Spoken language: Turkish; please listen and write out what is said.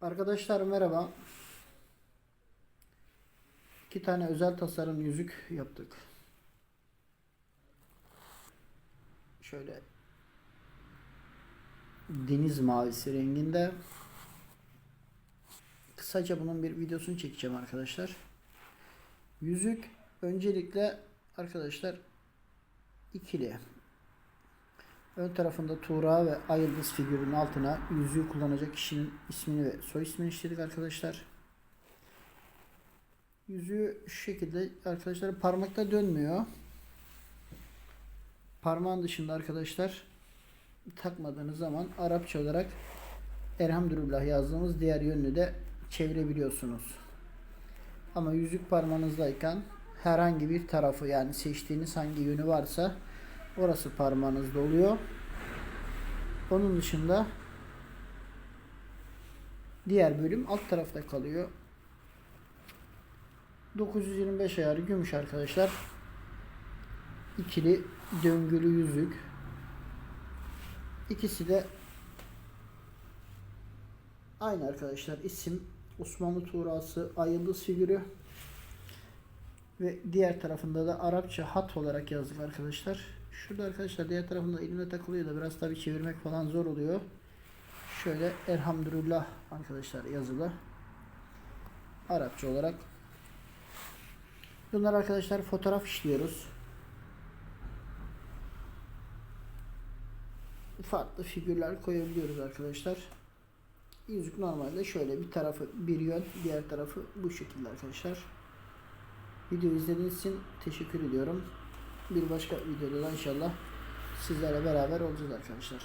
Arkadaşlar merhaba. İki tane özel tasarım yüzük yaptık. Şöyle deniz mavisi renginde. Kısaca bunun bir videosunu çekeceğim arkadaşlar. Yüzük öncelikle arkadaşlar ikili. Ön tarafında Tuğra ve Ay Yıldız figürünün altına yüzüğü kullanacak kişinin ismini ve soy ismini işledik arkadaşlar. Yüzüğü şu şekilde arkadaşlar parmakta dönmüyor. Parmağın dışında arkadaşlar takmadığınız zaman Arapça olarak Elhamdülillah yazdığımız diğer yönünü de çevirebiliyorsunuz. Ama yüzük parmağınızdayken herhangi bir tarafı yani seçtiğiniz hangi yönü varsa orası parmağınızda oluyor. Onun dışında diğer bölüm alt tarafta kalıyor. 925 ayarı gümüş arkadaşlar. İkili döngülü yüzük. İkisi de aynı arkadaşlar. İsim Osmanlı Tuğrası Ay Yıldız figürü ve diğer tarafında da Arapça hat olarak yazdık arkadaşlar. Şurada arkadaşlar diğer tarafında elimle takılıyor da biraz tabi çevirmek falan zor oluyor. Şöyle elhamdülillah arkadaşlar yazılı. Arapça olarak. Bunlar arkadaşlar fotoğraf işliyoruz. Farklı figürler koyabiliyoruz arkadaşlar. Yüzük normalde şöyle bir tarafı bir yön, diğer tarafı bu şekilde arkadaşlar. Video izlediğiniz için teşekkür ediyorum. Bir başka videoda da inşallah sizlerle beraber olacağız arkadaşlar.